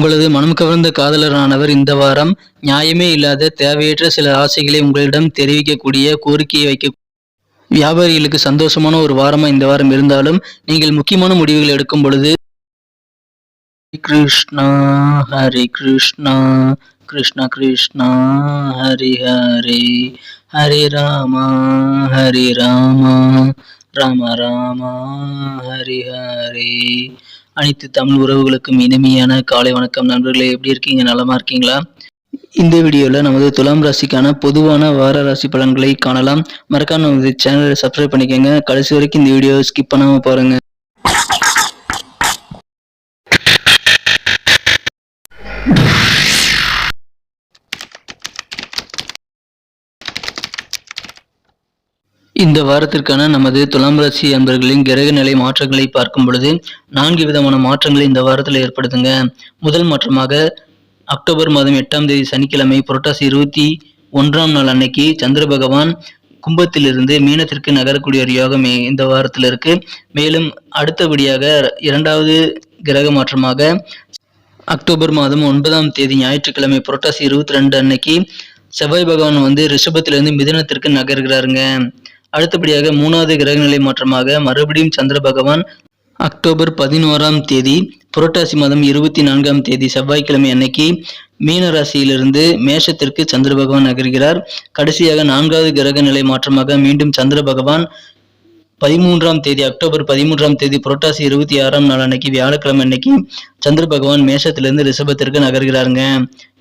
உங்களது மனம் கவர்ந்த காதலரானவர் இந்த வாரம் நியாயமே இல்லாத தேவையற்ற சில ஆசைகளை உங்களிடம் தெரிவிக்கக்கூடிய கோரிக்கையை வைக்க வியாபாரிகளுக்கு சந்தோஷமான ஒரு வாரமா இந்த வாரம் இருந்தாலும் நீங்கள் முக்கியமான முடிவுகள் எடுக்கும் பொழுது கிருஷ்ணா ஹரி கிருஷ்ணா கிருஷ்ணா கிருஷ்ணா ஹரி ஹரி ஹரி ராமா ஹரி ராமா ராம ராமா ஹரி ஹரி. அனைத்து தமிழ் உறவுகளுக்கும் இனிமையான காலை வணக்கம். நண்பர்களே எப்படி இருக்கீங்க? நலமா இருக்கீங்களா? இந்த வீடியோவில் நமது துலாம் ராசிக்கான பொதுவான வார ராசி பலன்களை காணலாம். மறக்காம நமது சேனலை சப்ஸ்கிரைப் பண்ணிக்கோங்க. கடைசி வரைக்கும் இந்த வீடியோ ஸ்கிப் பண்ணாம பாருங்க. இந்த வாரத்திற்கான நமது துலாம் ராசி அன்பர்களின் கிரக நிலை மாற்றங்களை பார்க்கும் பொழுது நான்கு விதமான மாற்றங்களை இந்த வாரத்தில் ஏற்படுத்துங்க. முதல் மாற்றமாக அக்டோபர் மாதம் எட்டாம் தேதி சனிக்கிழமை புரட்டாசி இருபத்தி ஒன்றாம் நாள் அன்னைக்கு சந்திர பகவான் கும்பத்திலிருந்து மீனத்திற்கு நகரக்கூடிய ஒரு யோகம் இந்த வாரத்தில் இருக்கு. மேலும் அடுத்தபடியாக இரண்டாவது கிரக மாற்றமாக அக்டோபர் மாதம் ஒன்பதாம் தேதி ஞாயிற்றுக்கிழமை புரட்டாசி இருபத்தி ரெண்டு அன்னைக்கு செவ்வாய் பகவான் வந்து ரிஷபத்திலிருந்து மிதனத்திற்கு நகர்கிறாருங்க. அடுத்தபடியாக மூணாவது கிரகநிலை மாற்றமாக மறுபடியும் சந்திர பகவான் அக்டோபர் பதினோராம் தேதி புரட்டாசி மாதம் இருபத்தி நான்காம் தேதி செவ்வாய்க்கிழமை அன்னைக்கு மீன ராசியிலிருந்து மேஷத்திற்கு சந்திர பகவான் நகர்கிறார். கடைசியாக நான்காவது கிரக நிலை மாற்றமாக மீண்டும் சந்திர பகவான் பதிமூன்றாம் தேதி அக்டோபர் பதிமூன்றாம் தேதி புரட்டாசி இருபத்தி ஆறாம் நாள் அன்னைக்கு வியாழக்கிழமை அன்னைக்கு சந்திர பகவான் மேஷத்திலிருந்து ரிஷபத்திற்கு நகர்கிறாருங்க.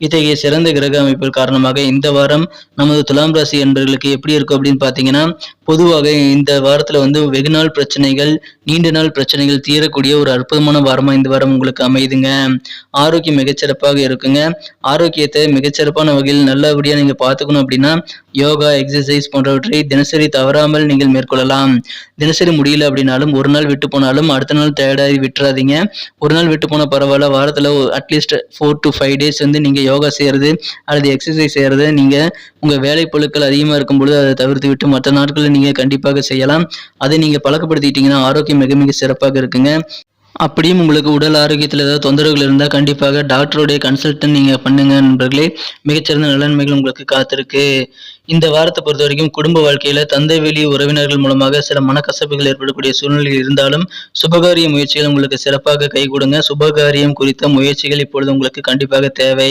இத்தகைய சிறந்த கிரக அமைப்பின் காரணமாக இந்த வாரம் நமது துலாம் ராசி என்பவர்களுக்கு எப்படி இருக்கும் அப்படின்னு பார்த்தீங்கன்னா பொதுவாக இந்த வாரத்தில் வந்து வெகு நாள் பிரச்சனைகள் நீண்ட நாள் பிரச்சனைகள் தீரக்கூடிய ஒரு அற்புதமான வாரமா இந்த வாரம் உங்களுக்கு அமையுதுங்க. ஆரோக்கியம் மிகச்சிறப்பாக இருக்குங்க. ஆரோக்கியத்தை மிகச்சிறப்பான வகையில் நல்லபடியாக நீங்கள் பார்த்துக்கணும் அப்படின்னா யோகா எக்ஸசைஸ் போன்றவற்றை தினசரி தவறாமல் நீங்கள் மேற்கொள்ளலாம். தினசரி முடியல அப்படின்னாலும் ஒரு நாள் விட்டு போனாலும் அடுத்த நாள் டயர்டாகி விட்டுறாதீங்க. ஒரு நாள் விட்டு போன பரவாயில்ல. வாரத்தில் at least four to five days வந்து நீங்கள் யோகா செய்கிறது அல்லது எக்ஸசைஸ் செய்கிறது நீங்கள் உங்கள் வேலை பொருட்கள் அதிகமாக இருக்கும் பொழுது அதை தவிர்த்து விட்டு மற்ற நாட்களில் நீங்கள் கண்டிப்பாக செய்யலாம். அதை நீங்கள் பழக்கப்படுத்திக்கிட்டீங்கன்னா ஆரோக்கியம் மிக மிக சிறப்பாக இருக்குங்க. அப்படியும் உங்களுக்கு உடல் ஆரோக்கியத்தில் ஏதாவது தொந்தரவுகள் இருந்தால் கண்டிப்பாக டாக்டருடைய கன்சல்டன் நீங்கள் பண்ணுங்க நண்பர்களே. மிகச்சிறந்த நலன்மைகள் உங்களுக்கு காத்திருக்கு. இந்த வாரத்தை பொறுத்த வரைக்கும் குடும்ப வாழ்க்கையில தந்தை வெளி உறவினர்கள் மூலமாக சில மனக்கசப்புகள் ஏற்படக்கூடிய சூழ்நிலை இருந்தாலும் சுபகாரிய முயற்சிகள் உங்களுக்கு சிறப்பாக கை கொடுங்க. சுபகாரியம் குறித்த முயற்சிகள் இப்பொழுது உங்களுக்கு கண்டிப்பாக தேவை.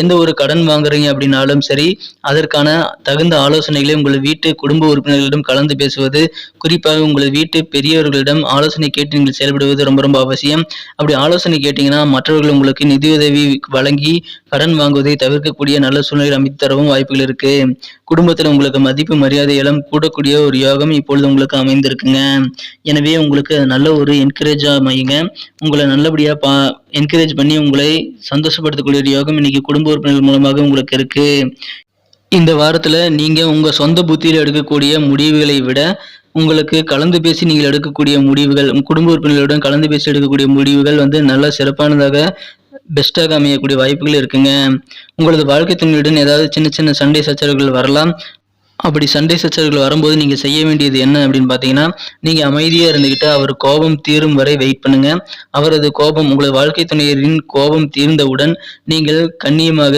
எந்த ஒரு கடன் வாங்குறீங்க அப்படின்னாலும் சரி அதற்கான தகுந்த ஆலோசனைகளை உங்கள் வீட்டு குடும்ப உறுப்பினர்களிடம் கலந்து பேசுவது குறிப்பாக உங்கள் வீட்டு பெரியவர்களிடம் ஆலோசனை கேட்டு நீங்கள் செயல்படுவது ரொம்ப ரொம்ப அவசியம். அப்படி ஆலோசனை கேட்டீங்கன்னா மற்றவர்கள் உங்களுக்கு நிதியுதவி வழங்கி கடன் வாங்குவதை தவிர்க்கக்கூடிய நல்ல சூழ்நிலை அமைத்து தரவும் வாய்ப்புகள் இருக்கு. குடும்பத்தில் உங்களுக்கு மதிப்பு மரியாதை எல்லாம் கூடக்கூடிய ஒரு யோகம் இப்பொழுது உங்களுக்கு அமைந்திருக்குங்க. எனவே உங்களுக்கு நல்ல ஒரு என்கரேஜ் அமையுங்க. உங்களை நல்லபடியா பா என்கரேஜ் பண்ணி உங்களை சந்தோஷப்படுத்தக்கூடிய ஒரு யோகம் இன்னைக்கு குடும்ப உறுப்பினர்கள் மூலமாக உங்களுக்கு இருக்கு. இந்த வாரத்துல நீங்க உங்க சொந்த புத்தியில் எடுக்கக்கூடிய முடிவுகளை விட உங்களுக்கு கலந்து பேசி நீங்கள் எடுக்கக்கூடிய முடிவுகள் குடும்ப உறுப்பினர்களுடன் கலந்து பேசி எடுக்கக்கூடிய முடிவுகள் வந்து நல்ல சிறப்பானதாக பெஸ்ட்டாக அமையக்கூடிய வாய்ப்புகள் இருக்குங்க. உங்களது வாழ்க்கை துணையுடன் ஏதாவது சின்ன சின்ன சண்டை சச்சரவுகள் வரலாம். அப்படி சண்டை சச்சரவுகள் வரும்போது நீங்கள் செய்ய வேண்டியது என்ன அப்படின்னு பார்த்தீங்கன்னா நீங்கள் அமைதியாக இருந்துக்கிட்டு அவர் கோபம் தீரும் வரை வெயிட் பண்ணுங்க. அவரது கோபம் உங்களது வாழ்க்கை துணையரின் கோபம் தீர்ந்தவுடன் நீங்கள் கண்ணியமாக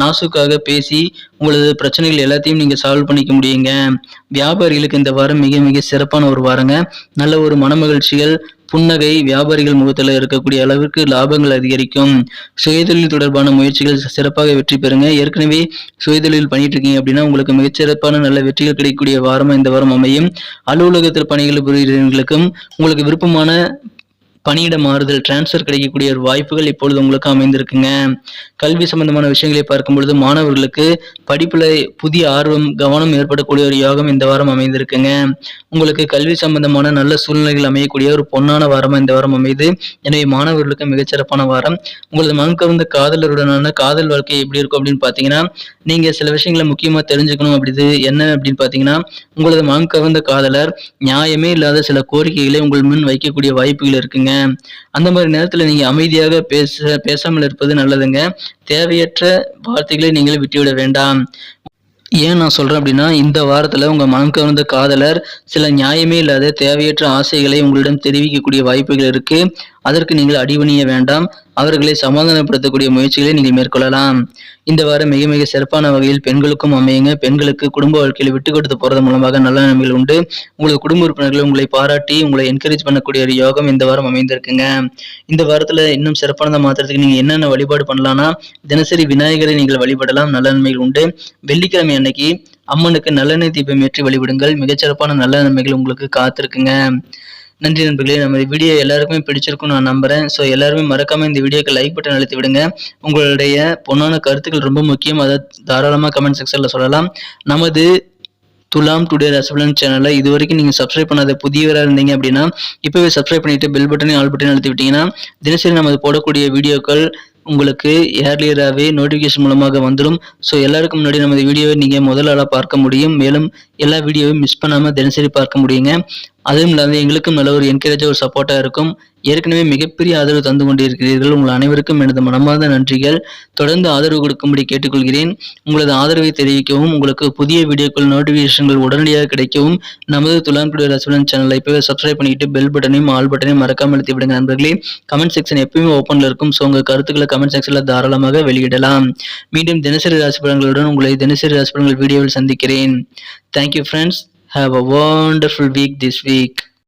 நாசுக்காக பேசி உங்களது பிரச்சனைகள் எல்லாத்தையும் நீங்கள் சால்வ் பண்ணிக்க முடியுங்க. வியாபாரிகளுக்கு இந்த வாரம் மிக மிக சிறப்பான ஒரு வாரங்க. நல்ல ஒரு மனமகிழ்ச்சிகள் புன்னகை வியாபாரிகள் முகத்தில் இருக்கக்கூடிய அளவிற்கு லாபங்கள் அதிகரிக்கும். சுயதொழில் தொடர்பான முயற்சிகள் சிறப்பாக வெற்றி பெறுங்க. ஏற்கனவே சுயதொழில் பண்ணிட்டு இருக்கீங்க அப்படின்னா உங்களுக்கு மிகச்சிறப்பான நல்ல வெற்றிகள் கிடைக்கக்கூடிய வாரம் இந்த வாரம் அமையும். அலுவலகத்தில் பணிகள் புரிகிறவர்களுக்கும் உங்களுக்கு விருப்பமான பணியிட மாறுதல் டிரான்ஸ்ஃபர் கிடைக்கக்கூடிய ஒரு வாய்ப்புகள் இப்பொழுது உங்களுக்கு அமைந்திருக்குங்க. கல்வி சம்பந்தமான விஷயங்களை பார்க்கும் பொழுது மாணவர்களுக்கு படிப்புல புதிய ஆர்வம் கவனம் ஏற்படக்கூடிய ஒரு யோகம் இந்த வாரம் அமைந்திருக்குங்க. உங்களுக்கு கல்வி சம்பந்தமான நல்ல சூழ்நிலைகள் அமையக்கூடிய ஒரு பொன்னான வாரமாக இந்த வாரம் அமையுது. எனவே மாணவர்களுக்கு மிகச்சிறப்பான வாரம். உங்களது மனம் கவர்ந்த காதலருடனான காதல் வாழ்க்கை எப்படி இருக்கும் அப்படின்னு பார்த்தீங்கன்னா நீங்கள் சில விஷயங்களை முக்கியமாக தெரிஞ்சுக்கணும். அப்படிது என்ன அப்படின்னு பார்த்தீங்கன்னா உங்களது மனம் கவர்ந்த காதலர் நியாயமே இல்லாத சில கோரிக்கைகளை உங்கள் முன் வைக்கக்கூடிய வாய்ப்புகள் இருக்குங்க. அந்த மாதிரி நேரத்துல நீங்க அமைதியாக பேச பேசாமல் இருப்பது நல்லதுங்க. தேவையற்ற வார்த்தைகளை நீங்கள் விட்டுவிட வேண்டாம். ஏன் நான் சொல்றேன் அப்படின்னா இந்த வாரத்துல உங்க மனம் கவர்ந்த காதலர் சில நியாயமே இல்லாத தேவையற்ற ஆசைகளை உங்களிடம் தெரிவிக்கக்கூடிய வாய்ப்புகள் இருக்கு. அதற்கு நீங்கள் அடிபணிய வேண்டாம். அவர்களை சமாதானப்படுத்தக்கூடிய முயற்சிகளை நீங்கள் மேற்கொள்ளலாம். இந்த வாரம் மிக மிக சிறப்பான வகையில் பெண்களுக்கும் அமையுங்க. பெண்களுக்கு குடும்ப வாழ்க்கையில் விட்டு கொடுத்து போறது மூலமாக நல்ல நன்மைகள் உண்டு. உங்களுக்கு குடும்ப உறுப்பினர்கள் உங்களை பாராட்டி உங்களை என்கரேஜ் பண்ணக்கூடிய ஒரு யோகம் இந்த வாரம் அமைந்திருக்குங்க. இந்த வாரத்துல இன்னும் சிறப்பானதை மாத்திரத்துக்கு நீங்க என்னென்ன வழிபாடு பண்ணலாம்னா தினசரி விநாயகரை நீங்கள் வழிபடலாம். நல்ல நன்மைகள் உண்டு. வெள்ளிக்கிழமை அன்னைக்கு அம்மனுக்கு நல்லெண்ணெய் தீபம் ஏற்றி வழிபடுங்கள். மிகச்சிறப்பான நல்ல நன்மைகள் உங்களுக்கு காத்திருக்குங்க. நன்றி நண்பர்களே. நம்ம வீடியோ எல்லாருக்குமே பிடிச்சிருக்கும் நான் நம்புறேன். ஸோ எல்லாருமே மறக்காம இந்த வீடியோக்கு லைக் பட்டன் அழுத்தி விடுங்க. உங்களுடைய பொண்ணான கருத்துக்கள் ரொம்ப முக்கியம். அதை தாராளமாக கமெண்ட் செக்ஷனில் சொல்லலாம். நமது துலாம் டுடே ரசபலன் சேனலை இது வரைக்கும் நீங்கள் சப்ஸ்கிரைப் பண்ணாத புதியவராக இருந்தீங்க அப்படின்னா இப்போவே சப்ஸ்கிரைப் பண்ணிவிட்டு பெல் பட்டனையும் ஆல் பட்டனையும் அழுத்தி விட்டீங்கன்னா தினசரி நமது போடக்கூடிய வீடியோக்கள் உங்களுக்கு ஏர்லியராகவே நோட்டிஃபிகேஷன் மூலமாக வந்துடும். ஸோ எல்லாருக்கும் முன்னாடி நமது வீடியோவை நீங்கள் முதல் ஆளாக பார்க்க முடியும். மேலும் எல்லா வீடியோவையும் மிஸ் பண்ணாமல் தினசரி பார்க்க முடியுங்க. அதுவும் இல்லாமல் எங்களுக்கும் நல்ல ஒரு என்கரேஜாக ஒரு சப்போர்ட்டாக இருக்கும். ஏற்கனவே மிகப்பெரிய ஆதரவு தந்து கொண்டிருக்கிறீர்கள். உங்கள் அனைவருக்கும் எனது மனமார்ந்த நன்றிகள். தொடர்ந்து ஆதரவு கொடுக்கும்படி கேட்டுக்கொள்கிறேன். உங்களது ஆதரவை தெரிவிக்கவும் உங்களுக்கு புதிய வீடியோக்கள் நோட்டிஃபிகேஷன்கள் உடனடியாக கிடைக்கவும் நமது துலாம் டுடே சேனலை இப்போவே சப்ஸ்கிரைப் பண்ணிட்டு பெல் பட்டனையும் ஆல் பட்டனையும் மறக்காமல் அழுத்தி விடுங்க நண்பர்களே. கமெண்ட் செக்ஷன் எப்பயுமே ஓப்பனில் இருக்கும். ஸோ உங்கள் கருத்துக்களை கமெண்ட் செக்ஷனில் தாராளமாக வெளியிடலாம். மீண்டும் தினசரி ராசி பலன்களுடன் உங்களை தினசரி ராசி பலன்கள் வீடியோவில் சந்திக்கிறேன். Thank you friends have a wonderful week this week